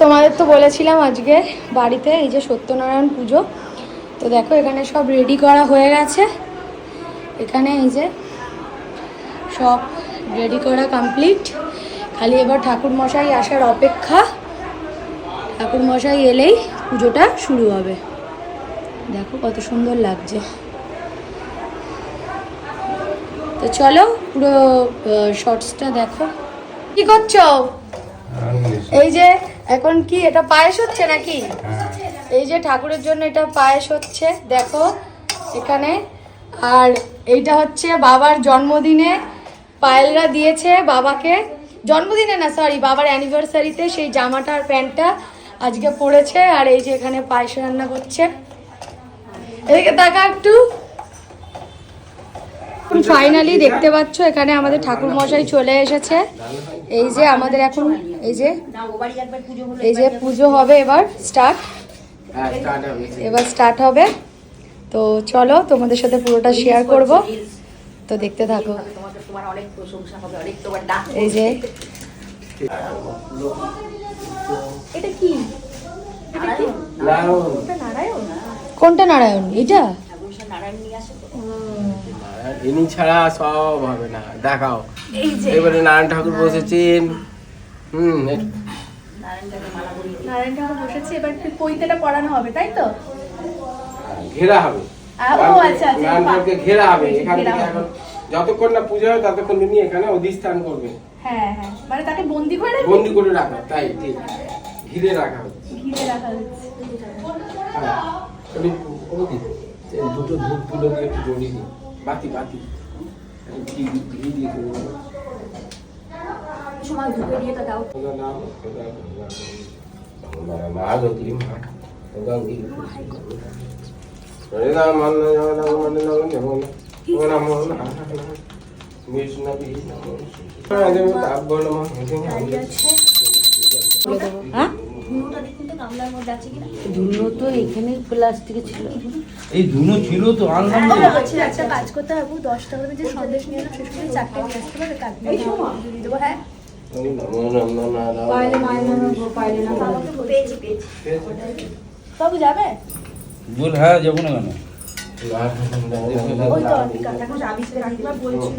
তোমাদের তো বলেছিলাম আজকে বাড়িতে এই যে সত্যনারায়ণ পুজো। তো দেখো এখানে সব রেডি করা হয়ে গেছে। এখানে এই যে সব রেডি করা কমপ্লিট খালি এবার ঠাকুর মশাই আসার অপেক্ষা। ঠাকুর মশাই এলেই পুজোটা শুরু হবে। দেখো কত সুন্দর লাগছে। তো চলো পুরো শর্টসটা দেখো। কি করছ? এই যে এখন কি এটা পায়েস হচ্ছে নাকি? এই যে ঠাকুরের জন্য এটা পায়েস হচ্ছে, দেখো এখানে। আর এইটা হচ্ছে বাবার জন্মদিনে পায়েলরা দিয়েছে বাবাকে। জন্মদিনে না সরি বাবার অ্যানিভার্সারিতে সেই জামাটা আর প্যান্টটা আজকে পরেছে, আর এই যে এখানে পায়েস রান্না করছে। এদিকে দেখা একটু। ফাইনালি দেখতে পাচ্ছ এখানে আমাদের ঠাকুর মশাই চলে এসেছে। এই যে আমাদের এখন এই যে এই যে পুজো হবে এবার স্টার্ট এবার স্টার্ট হবে। তো চলো তোমাদের সাথে পুরোটা শেয়ার করব। তো দেখতে থাকো। তোমার অনেক প্রশংসা হবে অনেক তোমার ডাক এই যে এটা কি কোনটা নারায়ণ? এটা? নারায়ণ নিয়ে আসে তো। ইনি ছাড়া সব হবে না। দেখাও। এবারে নারায়ণ ঠাকুর বসেছেন। হুম। নারায়ণ ঠাকুর বসেছে এবার পড়ানো হবে তাই তো? ঘেরা হবে। আচ্ছা আচ্ছা নারায়ণ ঠাকুরকে ঘেরা হবে। এখান থেকে এখন যতক্ষণ না পুজো হয় ততক্ষণ তিনি এখানে অধিষ্ঠান করবে। হ্যাঁ হ্যাঁ। মানে তাকে বন্দি করে বন্দি করে রাখা তাই ঠিক। ঘিরে রাখা হচ্ছে। ঘিরে রাখা হচ্ছে। হ্যাঁ। দুটো ধূপ তুলে দিয়ে একটু জড়িয়ে দিই বাতি বাতি। ঘি ঘি দিয়ে দেবো? সময় দিয়ে তো দাও। খোদা নাম খোদা মা গতি মা। খোদা গি হরে রাম বিষ্ণু বিষ্ণু হ্যাঁ? গামলার মধ্যে আছে কিনা? ধুনো তো এখানে প্লাস্টিকে ছিল। এই ধুনো ছিল তো আনলাম তো। একটা কাজ করতে হবে দশটা করে যে সন্দেশ নিয়ে এলাম শেষ করে চারটে নিয়ে আসতে পারবে কাটবে দিয়ে দেবো হ্যাঁ? না পেয়েছি পেয়েছি। বাবু যাবে? বল হ্যাঁ যাব না কেন? ওই তো যাবি কাকিমা বলছিল।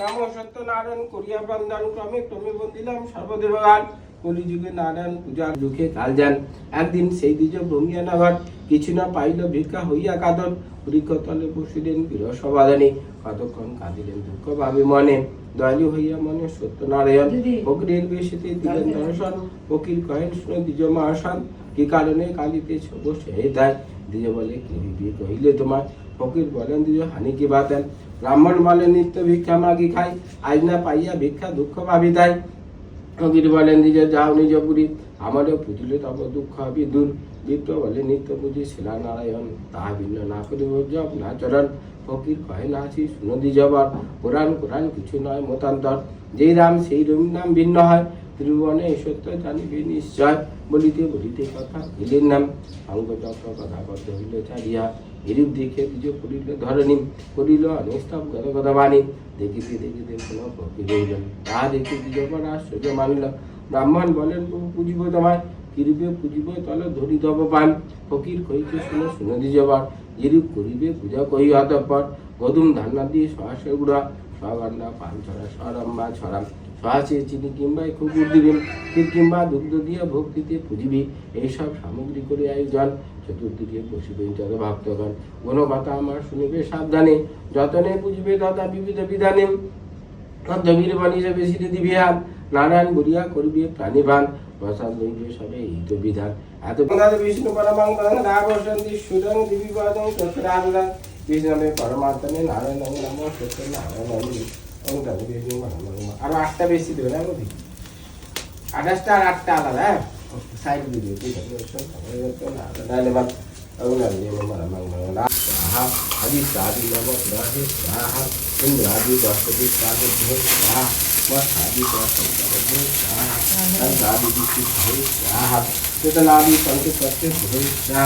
নম সত্য নারায়ণ করিয়া বন্দন ক্রমে ক্রমে বন্দিলাম সর্বদেবগান কলিযুগে নারায়ণ পূজার কাল যান। একদিন সেই দ্বিজ নগর কিছু না পাইল ভিক্ষা হইয়া কাদর বৃক্ষতলে বসিলেন কতক্ষণ কাঁদিলেন দুঃখ ভাবে মনে। দয়ালু হইয়া মনে সত্যনারায়ণ ফকিরের বেশিতে দিলেন দর্শন। ফকির কহেন শুনে দ্বিজ মহাশান কি কারণে কালিতেছ বসে দেয়? দ্বিজ বলে কি কহিলে তোমার? ফকির বলেন দ্বিজ হানি কি বাতেন? ব্রাহ্মণ বলে, নিত্য ভিক্ষা মাগি খাই, আজ না পাইয়া ভিক্ষা দুঃখ ভাবি দেয় ফকির বলেন দ্বিজ যাও, নিজ পুরী আমারও পুজিলে তব দুঃখ হবি দূর। বিপ্র বলে, নিত্য পুজি শিলা নারায়ণ, তাহা ভিন্ন না করিব জপ না চরণ। ফকির কহে, না আছি, শুনো দ্বিজবর পুরাণ কোরআন কিছু নয় মতান্তর। যেই রাম, সেই রম নাম ভিন্ন হয়, ত্রিভুবনে এই সত্য জানিবে নিশ্চয়। বলিতে বলিতে কথা হইলেন নাম। অঙ্গ চক্র কথা বদ্ধ হইল ছাড়িয়া এরূপ দেখে দ্বিজ করিল, ধরণী করিল, অনিস্তব গত কথা বাণী দেখিতে দেখিতে কোনো ফকির হইলেন তাহা দেখে দ্বিজবর আশ্চর্য মানিল, ব্রাহ্মণ বলেন পুজিব তোমায়, কিরূপে পুজিব তলে ধরি তব পান? ফকির কহিতে শুনো, শুনে দ্বিজবার এরূপ করিবে পূজা কহি অতঃপর? গদুম ধান্না দিয়ে সহাসে গুড়া সগান্না পান ছড়া, সরম্বা ছড়াম সহাসে চিনি কিংবা কুকুর দিবেন, ক্ষীর কিংবা দুগ্ধ দিয়ে এইসব সামগ্রী করে আয়োজন। চতুর্দিকে বসিবেন যত ভক্তগণ আমার শুনিবে সাবধানে, যতনে বুঝবে তথা বিবিধ বিধানে। তদ্দবীর বাণীরে বেশি দিবিয়া নারায়ণ বুড়িয়া করবি প্রাণীবান। প্রসাদ লইবে সবে, এই তো বিধান। এত বিষ্ণু পরমাং সুরং দিবি পরমাত্মনে নারায়ণ নমঃ নারায়ণ ওম দাদু বেশি মারা মারা মারা। আরো আটটা বেশি দেবে না বলি আঠাশটা আর আটটা আলাদা হ্যাঁ সাইড দিয়ে দিও ঠিক আছে শোন, তারপরে তো না নাহলে বাদ ওম দাদু বেশি মারা মারা মারা स्वाहा आदि साधि नव ग्रहे स्वाहा इंद्रादि दशपति साधु भो स्वाहा वस्तादि दशपति स्वाहा संतादि दिशि भो स्वाहा चेतनादि संति सत्य भो स्वाहा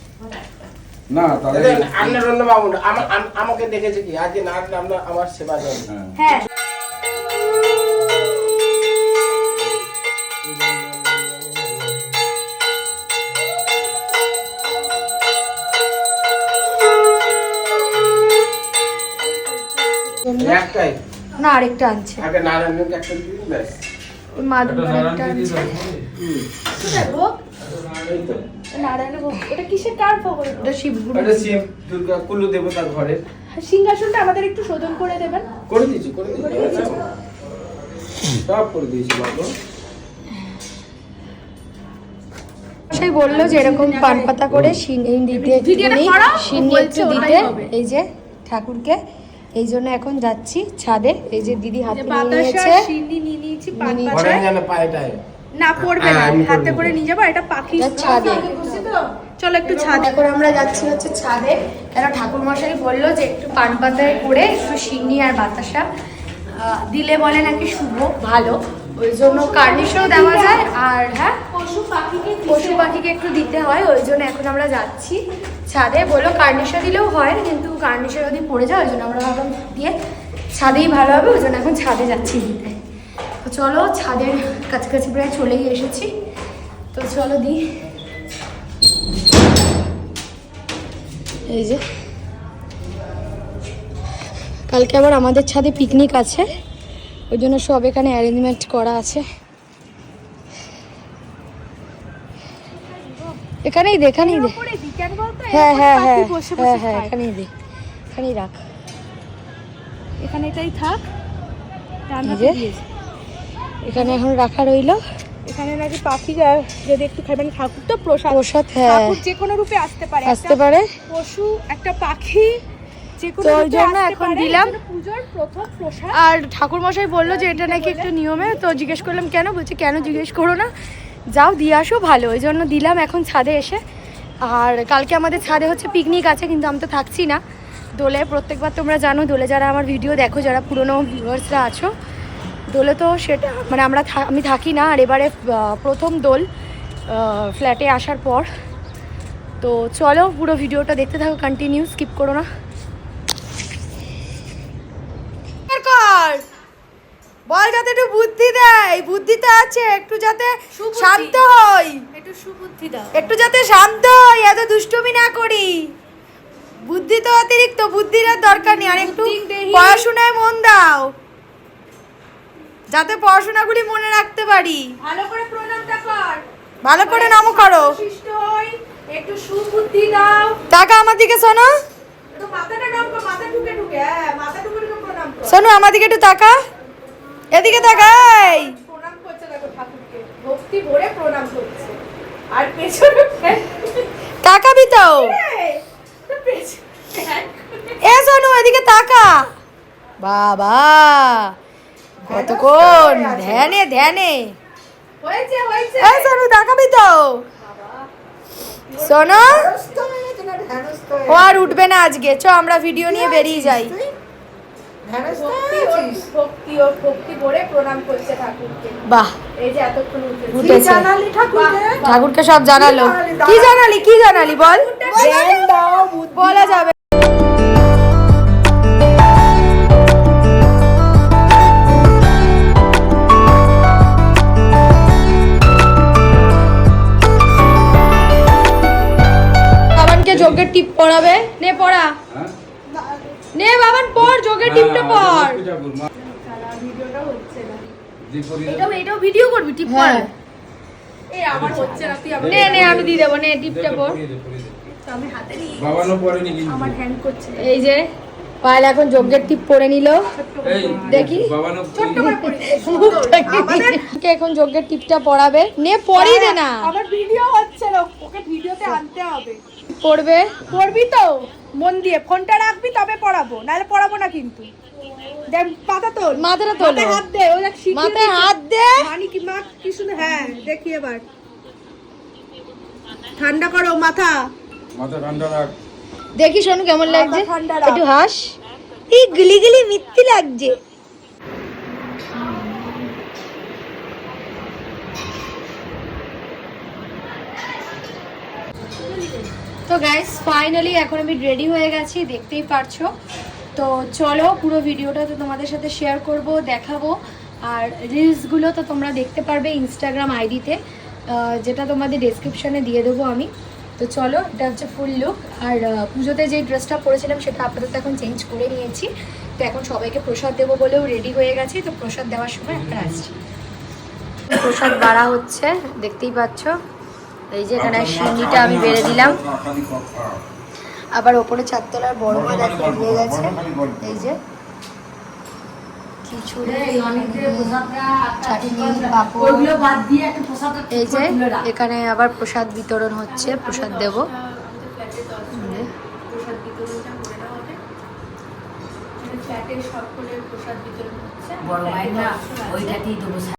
না তাহলে আপনার অন্য বাবু না, আমা- আম- আমাকে দেখেছে কি? আজকে না আসলে আমরা আমার সেবা দেবেন হ্যাঁ। হ্যাঁ। একটাই? না আরেকটা আনছে। আগে নারায়ণকে একটা দিন ব্যাস। মাদুর একটা আরেকটা নারায়ণ দিদি আনছে দাও। ভোগ ওটা কিসের কার ভোগ ওটা? শিব দুর্গা ঘরে। সিংহাসনটা আমাদের একটু শোধন করে দেবেন। করে দিয়েছি করে দিয়েছি সব করে দিয়েছি বাবু। সেই বলল যে এরকম পান পাতা করে সিন দিতে একটু দিতে। এই যে ঠাকুরকে এই জন্য এখন যাচ্ছি ছাদে। এই যে দিদি হাতে নিয়ে নিয়েছে। নিয়ে নিয়েছি পান নিয়ে না পড়বে না হ্যাঁ, আমি হাতে করে নিয়ে যাব এটা পাখি ছাদে চলো একটু ছাদে। করে আমরা যাচ্ছি হচ্ছে ছাদে। কেন ঠাকুর মশাই বলল যে একটু পান পাতায় করে একটু সিন্নি আর বাতাসা দিলে বলে নাকি শুভ ভালো। ওই জন্য কার্নিশও দেওয়া যায় আর হ্যাঁ পশু পাখিকে পশু পাখিকে একটু দিতে হয় ওই জন্য এখন আমরা যাচ্ছি ছাদে। বলল কার্নিশা দিলেও হয় কিন্তু কার্নিশা যদি পড়ে যায় ওই জন্য আমরা ভাবলাম দিয়ে ছাদেই ভালো হবে ওই জন্য এখন ছাদে যাচ্ছি দিতে। চলো ছাদের কাছাকাছি প্রায় চলেই এসেছি। তো চলো দিই এই যে। কালকে আবার আমাদের ছাদে পিকনিক আছে। ওই জন্য সব এখানে অ্যারেঞ্জমেন্ট করা আছে। এখানেই দে এখানেই দে। হ্যাঁ হ্যাঁ হ্যাঁ হ্যাঁ হ্যাঁ এখানেই দে এখানেই রাখ। এখানে এটাই থাক। রান্না এখানে এখন রাখা রইল। এখানে নাকি পাখি যদি একটু খাবেন ঠাকুর তো প্রসাদ। প্রসাদ হ্যাঁ। ঠাকুর যে কোনো রূপে আসতে পারে। আসতে পারে। পশু একটা পাখি জন্য এখন দিলাম। আর ঠাকুর মশাই বলল যে এটা নাকি একটু নিয়মে তো জিজ্ঞেস করলাম কেন? বলছে কেন জিজ্ঞেস করো না। যাও দিয়ে আসো ভালো। ওই জন্য দিলাম এখন ছাদে এসে। আর কালকে আমাদের ছাদে হচ্ছে পিকনিক আছে কিন্তু আমি তো থাকছি না। দোলে প্রত্যেকবার তোমরা জানো দোলে যারা আমার ভিডিও দেখো যারা পুরনো ভিউয়ার্সরা আছো দোলে তো সেটা মানে আমরা থা- আমি থাকি না আর এবারে প্রথম দোল ফ্ল্যাটে আসার পর। তো চলো পুরো ভিডিওটা দেখতে থাকো কন্টিনিউ স্কিপ করো না। বল যাতে একটু বুদ্ধি দেয় বুদ্ধিতে আছে একটু যাতে শান্ত হই। একটু সুবুদ্ধি দাও। একটু যাতে শান্ত হই এত দুষ্টুমি না করি। বুদ্ধি তো অতিরিক্ত বুদ্ধির আর দরকার নেই আর একটু পড়াশোনায় মন দাও। যাতে পড়াশোনাগুলি মনে রাখতে পারি। ভালো করে প্রণামটা কর। ভালো করে নামও করো। একটু সুবুদ্ধি দাও। টাকা আমার দিকে শোনো। একটু মাথাটা নাম কর মাথা ঢুকে ঢুকে হ্যাঁ মাথা ঢুকে ঢুকে প্রণাম কর। শোনো আমার দিকে একটু টাকা এদিকে তাকাই প্রণাম করছে দেখো ঠাকুরকে। ভক্তি ভরে প্রণাম করছে। আর পেছনে তাকাবি তো এ শোনো এদিকে তাকা। বাবা। কতক্ষণ? ধ্যানে ধ্যানে। হয়েছে হয়েছে। শোনো তাকাবি তো। শোনো ও আর উঠবে না আজকে। চ আমরা ভিডিও নিয়ে বেরিয়ে যাই। বাহ। ঠাকুরকে? সব জানালো। কি জানালি? কি জানালি? বল। বলা যাবে। যোগের টিপ পড়াবে? নে পড়া। হ্যাঁ? নে বাবান পড় যোগের টিপটা হ্যাঁ, পড়। লক্ষ্মী ভিডিওটা হচ্ছে না এটাও এটাও ভিডিও করবি টিপ হ্যাঁ। এই আমার হচ্ছে না তুই নে নে আমি দিয়ে দেবো নে টিপটা পর আমি হাতে নিয়ে বাবানো পড়েনি কিন্তু। আমার হ্যান্ড করছে এই যে পায়েল এখন যজ্ঞের টিপ পরে নিল। দেখি। পড়ি। এখন যজ্ঞের টিপটা পরাবে নে পরিয়ে দে না। আমার ভিডিও হচ্ছে না ওকে ভিডিওতে আনতে হবে। পড়বে? পড়বি তো? মন দিয়ে। ফোনটা রাখবি তবে পড়াবো। নাহলে পড়াবো না কিন্তু। দেখ মাথা মাথাটা তোলো। হাত দে। ও দেখ মাথায় হাত দে। মানি কি মা কি শুনে হ্যাঁ দেখি এবার। ঠান্ডা করো মাথা। মাথা ঠান্ডা রাখ। দেখি শোনো কেমন লাগছে। একটু হাস। এই গলি গলি মিথ্যি লাগছে। তো গাইস ফাইনালি এখন আমি রেডি হয়ে গেছি, দেখতেই পারছ। তো চলো পুরো ভিডিওটা তো তোমাদের সাথে শেয়ার করব, দেখাবো। আর রিলসগুলো তো তোমরা দেখতে পারবে ইনস্টাগ্রাম আইডিতে যেটা তোমাদের ডেসক্রিপশনে দিয়ে দেবো আমি। তো চলো, এটা হচ্ছে ফুল লুক আর পুজোতে যে ড্রেসটা পরেছিলাম সেটা আপাতত এখন চেঞ্জ করে নিয়েছি। তো এখন সবাইকে প্রসাদ দেবো বলেও রেডি হয়ে গেছি। তো প্রসাদ দেওয়ার সময় একটা আসছি। প্রসাদ বাড়া হচ্ছে, দেখতেই পাচ্ছ। এই যে এখানে সিন্নিটা আমি বেড়ে দিলাম। আবার ওপরে চারতলার বড় মা দেখো দিয়ে গেছে। এই যে। এই যে এখানে আবার প্রসাদ বিতরণ হচ্ছে প্রসাদ বড় দেবো।